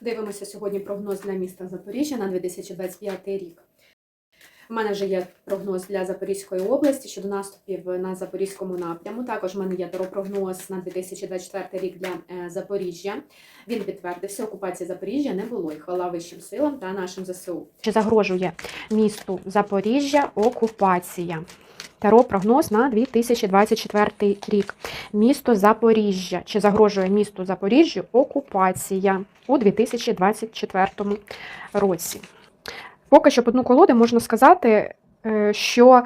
Дивимося сьогодні прогноз для міста Запоріжжя на 2025 рік. У мене вже є прогноз для Запорізької області щодо наступів на Запорізькому напряму. Також в мене є прогноз на 2024 рік для е, Запоріжжя. Він підтвердився, окупації Запоріжжя не було. І хвала вищим силам та нашим ЗСУ. Чи загрожує місту Запоріжжя окупація? Таро прогноз на 2024 рік. Місто Запоріжжя. Чи загрожує місту Запоріжжю окупація у 2024 році? Поки що по колоду можна сказати, е, що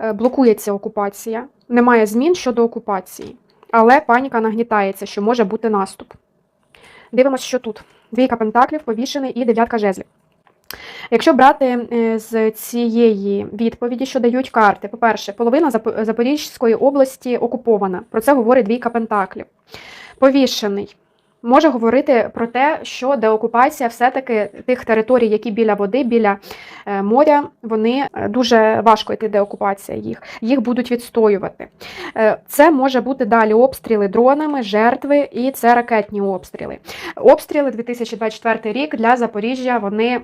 е, блокується окупація, немає змін щодо окупації, але паніка нагнітається, що може бути наступ. Дивимося, що тут. Двійка пентаклів, повішений і дев'ятка жезлів. Якщо брати е, з цієї відповіді, що дають карти, по-перше, половина Запорізької області окупована. Про це говорить двійка пентаклів. Повішений. Може говорити про те, що деокупація все-таки тих територій, які біля води, біля е, моря, вони е, дуже важко йти деокупація їх. Їх будуть відстоювати. Е, Це може бути далі обстріли дронами, жертви і це ракетні обстріли. Обстріли 2024 рік для Запоріжжя вони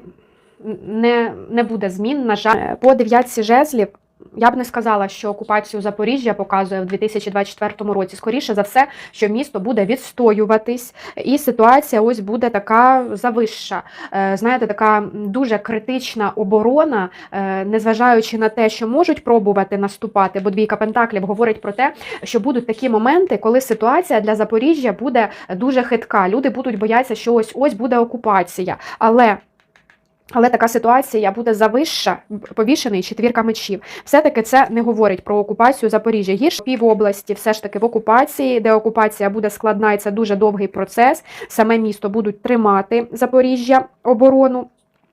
не, не буде змін. На жаль, по дев'ятці жезлів. Я б не сказала, що окупацію Запоріжжя показує в 2024 році. Скоріше за все, що місто буде відстоюватись, і ситуація ось буде така завища. Е, Знаєте, така дуже критична оборона, е, незважаючи на те, що можуть пробувати наступати, бо двійка пентаклів говорить про те, що будуть такі моменти, коли ситуація для Запоріжжя буде дуже хитка. Люди будуть боятися, що ось ось буде окупація. Але але така ситуація буде завища, повішений четвірка мечів. Все-таки це не говорить про окупацію Запоріжжя. Гірше пів області все ж таки в окупації, де окупація буде складна, і це дуже довгий процес. Саме місто будуть тримати Запоріжжя оборону.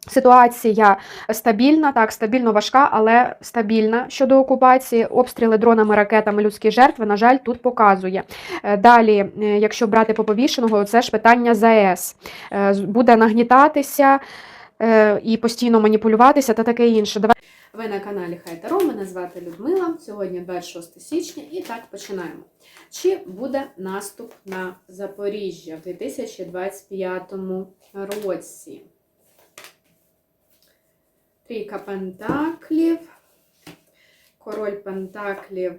Ситуація стабільна, так, стабільно важка, але стабільна щодо окупації. Обстріли дронами, ракетами, людські жертви, на жаль, тут показує. Е, Далі, е, якщо брати по повішеного, це ж питання ЗАЕС. Е, Буде нагнітатися і постійно маніпулюватися та таке інше. Давай Ви на каналі Хай Таро, мене звати Людмила. Сьогодні 26 січня і так починаємо. Чи буде наступ на Запоріжжя в 2025 році? Трійка пентаклів, король пентаклів,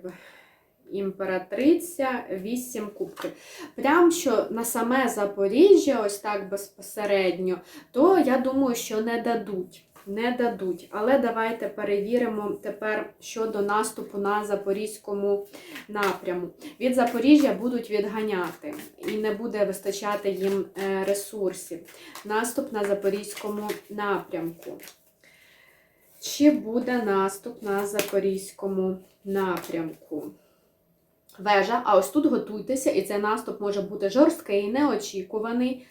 імператриця, вісім кубків. Прям що на саме Запоріжжя, ось так безпосередньо, то я думаю, що не дадуть. Не дадуть. Але давайте перевіримо тепер щодо наступу на запорізькому напряму. Від Запоріжжя будуть відганяти і не буде вистачати їм е, ресурсів. Наступ на запорізькому напрямку. Чи буде наступ на запорізькому напрямку? Вежа, а ось тут готуйтеся, і цей наступ може бути жорсткий, неочікуваний.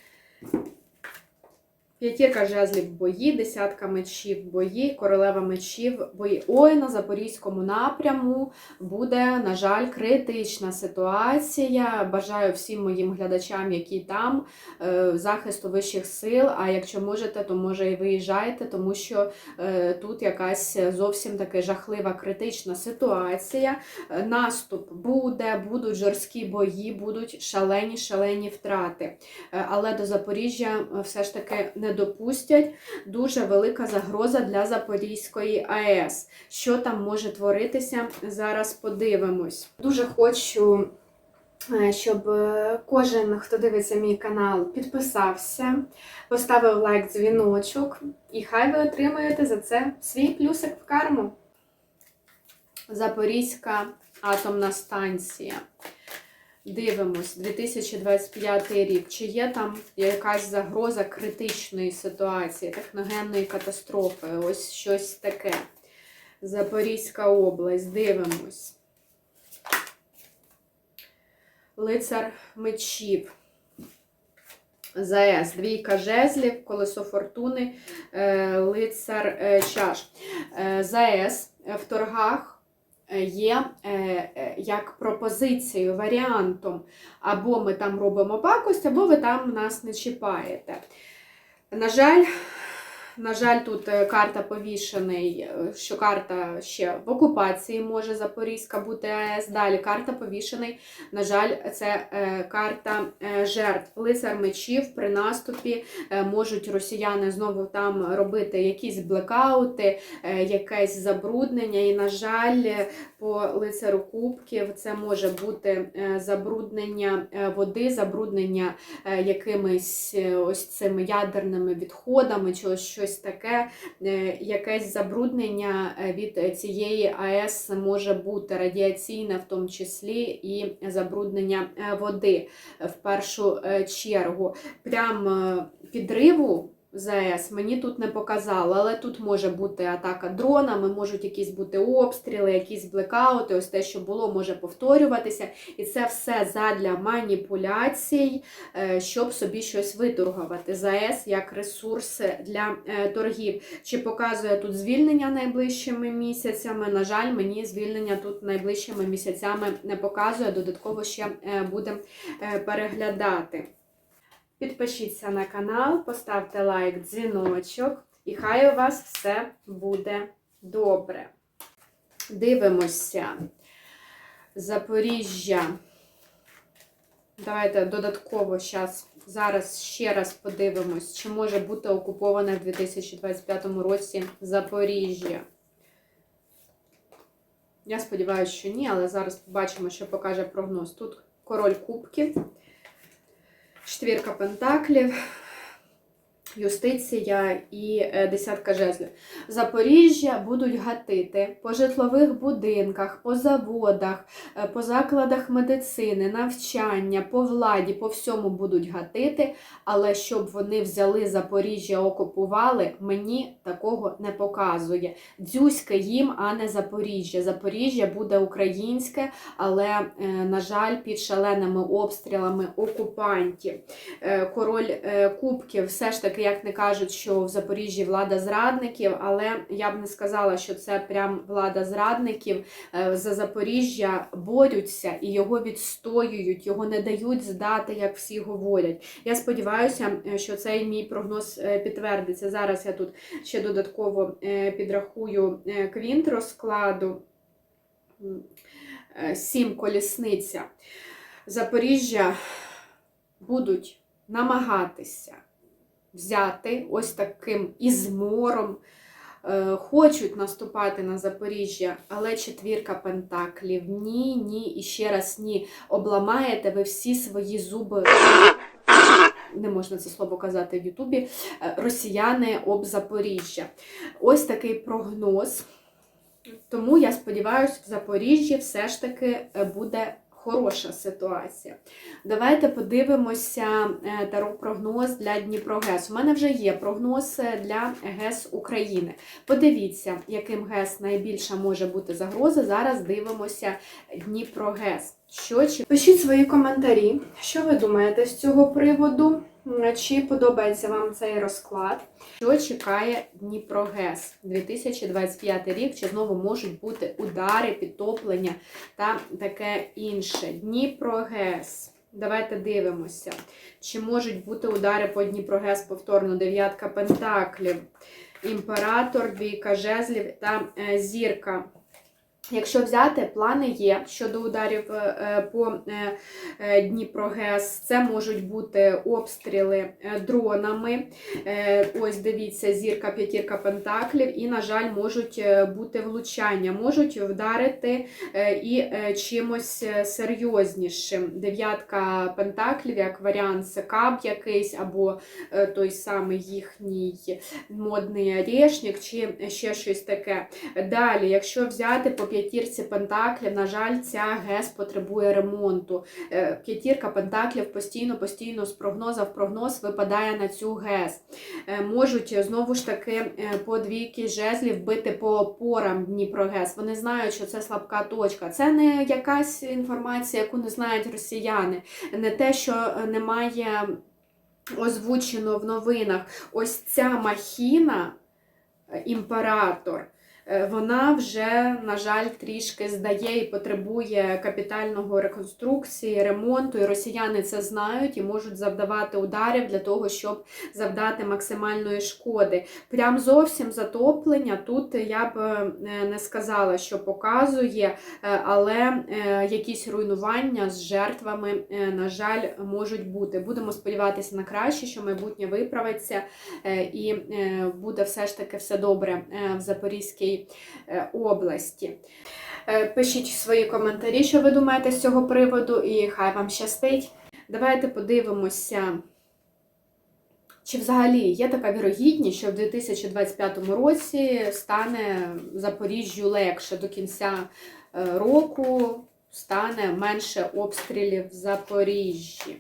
П'ятірка жезлів бої, десятка мечів бої, королева мечів бої. Ой, на запорізькому напряму буде, на жаль, критична ситуація. Бажаю всім моїм глядачам, які там, е, захисту вищих сил. А якщо можете, то може і виїжджайте, тому що е, тут якась зовсім таки жахлива критична ситуація. Е, Наступ буде, будуть жорсткі бої, будуть шалені, шалені втрати. Але до Запоріжжя все ж таки не допустять. Дуже велика загроза для Запорізької АЕС. Що там може творитися? Зараз подивимось. Дуже хочу. е, Щоб е, кожен, хто дивиться мій канал, підписався, поставив лайк, дзвіночок, і хай ви отримаєте за це свій плюсик в карму. Запорізька атомна станція. Дивимось, 2025 рік. Чи є там якась загроза критичної ситуації, техногенної катастрофи? Ось щось таке. Запорізька область. Дивимось. Лицар мечів. ЗАЕС, двійка жезлів, колесо фортуни, е, лицар е, чаш. Е, ЗАЕС в торгах є е, е, як пропозицією, варіантом. Або ми там робимо пакость, або ви там нас не чіпаєте. На жаль, На жаль, тут е, карта повішений, е, що карта ще в окупації може Запорізька бути АЕС. Далі карта повішений. На жаль, це е, карта жертв. Лицар мечів при наступі можуть росіяни знову там робити якісь блекаути, якесь забруднення. І, на жаль, по лицару кубків це може бути забруднення води, забруднення якимись ось цими ядерними відходами, чи ось щось таке, е, якесь забруднення е, від цієї АЕС може бути радіаційне, в тому числі і забруднення е, води в першу чергу. Прям підриву. ЗАЕС мені тут не показало, але тут може бути атака дронами, можуть якісь бути обстріли, якісь блекаути, ось те, що було, може повторюватися. І це все задля маніпуляцій, е, щоб собі щось виторгувати. ЗАЕС як ресурс для е, торгів. Чи показує тут звільнення найближчими місяцями? На жаль, мені звільнення тут найближчими місяцями не показує. Додатково ще е, будемо переглядати. Підпишіться на канал, поставте лайк, дзвіночок, і хай у вас все буде добре. Дивимося. Запоріжжя. Давайте додатково щас, зараз ще раз подивимось, чи може бути окуповане в 2025 році Запоріжжя. Я сподіваюся, що ні, але зараз побачимо, що покаже прогноз. Тут король кубків. Четвірка пентаклів, юстиція і е, десятка жезлів. Запоріжжя будуть гатити по житлових будинках, по заводах, е, по закладах медицини, навчання, по владі, по всьому будуть гатити. Але щоб вони взяли Запоріжжя, окупували, мені такого не показує. Дзюське їм, а не Запоріжжя. Запоріжжя буде українське, але, е, на жаль, під шаленими обстрілами окупантів. Король Кубків, все ж таки, як не кажуть, що в Запоріжжі влада зрадників, але я б не сказала, що це прям влада зрадників. Е, За Запоріжжя борються і його відстоюють, його не дають здати, як всі говорять. Я сподіваюся, е, що цей мій прогноз е, підтвердиться. Зараз я тут ще додатково підрахую квінт розкладу. Сім колісниця. Запоріжжя будуть намагатися взяти ось таким ізмором. Е, Хочуть наступати на Запоріжжя, але четвірка пентаклів. Ні, ні, і ще раз ні. Обламаєте ви всі свої зуби. Не можна це слово казати в Ютубі. Е, Росіяни об Запоріжжя. Ось такий прогноз. Тому я сподіваюся, в Запоріжжі все ж таки буде хороша ситуація. Давайте подивимося е, таро-прогноз для Дніпрогес. У мене вже є прогноз е, для ГЕС України. Подивіться, яким ГЕС найбільша може бути загроза. Зараз дивимося Дніпрогес. Що чи пишіть свої коментарі, що ви думаєте з цього приводу? М, Чи подобається вам цей розклад? Що чекає Дніпрогес 2025 рік? Чи знову можуть бути удари, підтоплення та таке інше? Дніпрогес. Давайте дивимося. Чи можуть бути удари по Дніпрогес повторно? Дев'ятка пентаклів, імператор, двійка жезлів та е, зірка. Якщо взяти, плани є щодо ударів е, е, по е, е, Дніпрогес, це можуть бути обстріли дронами. Ось дивіться, зірка, п'ятірка пентаклів, і, на жаль, можуть бути влучання, можуть вдарити і чимось серйознішим. Дев'ятка пентаклів, як варіант, це кап якийсь, або той самий їхній модний орешник, чи ще щось таке. Далі, якщо взяти по п'ятірці пентаклів, на жаль, ця ГЕС потребує ремонту. Е, П'ятірка пентаклів постійно, постійно з прогноза в прогноз випадає на цю ГЕС. Е, Можуть е, знову ж таки по двійки жезлів бити по опорам Дніпрогес. Вони знають, що це слабка точка. Це не якась інформація, яку не знають росіяни, не те, що немає озвучено в новинах. Ось ця махіна, імператор. Е, Вона вже, на жаль, трішки здає і потребує капітального реконструкції, ремонту. І росіяни це знають і можуть завдавати ударів для того, щоб завдати максимальної шкоди. Прям зовсім затоплення тут я б е, не сказала, що показує, е, але якісь руйнування з жертвами, на жаль, можуть бути. Будемо сподіватися на краще, що майбутнє виправиться і буде все ж таки все добре в Запорізькій е, області. Е, Пишіть свої коментарі, що ви думаєте з цього приводу, і хай вам щастить. Давайте подивимося. Чи взагалі є така вірогідність, що в 2025 році стане Запоріжжю легше до кінця е, року стане менше обстрілів в Запоріжжі?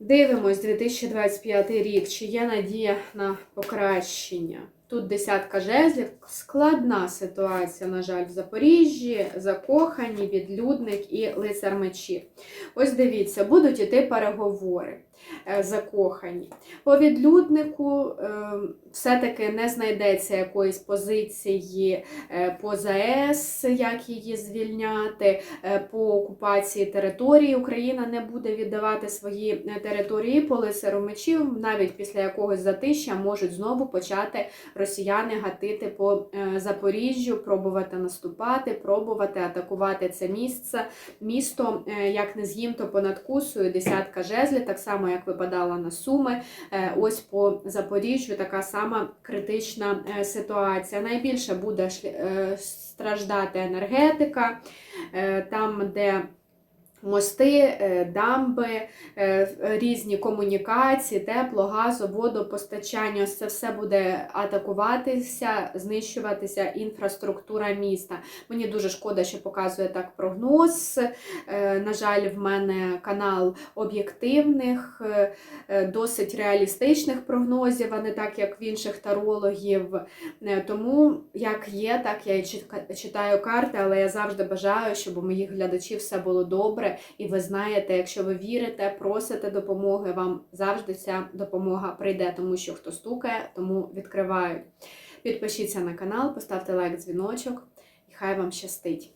Дивимось 2025 рік, чи є надія на покращення. Тут десятка жезлів, складна ситуація, на жаль, в Запоріжжі, закохані, відлюдник і лицар мечів. Ось дивіться, будуть іти переговори закохані. По відлюднику е, все-таки не знайдеться якоїсь позиції е, по ЗАЕС, як її звільняти, е, по окупації території. Україна не буде віддавати свої е, території по навіть після якогось затища можуть знову почати росіяни гатити по е, Запоріжжю, пробувати наступати, пробувати атакувати це місце. Місто, е, як не з'їм, то понад кусою, десятка жезлів, так само як випадала на Суми. Е, Ось по Запоріжжю така сама критична е, ситуація. Найбільше буде е, страждати енергетика, там, де Мости, е, дамби, е, різні комунікації, тепло, газу, водопостачання, це все буде атакуватися, знищуватися інфраструктура міста. Мені дуже шкода, що показує так прогноз. Е, На жаль, в мене канал об'єктивних, досить реалістичних прогнозів, а не так, як в інших тарологів. Тому як є, так я і читаю карти, але я завжди бажаю, щоб у моїх глядачів все було І ви знаєте, якщо ви вірите, просите допомоги, вам завжди ця допомога прийде, тому що хто стукає, тому відкривають. Підпишіться на канал, поставте лайк, дзвіночок, і хай вам щастить.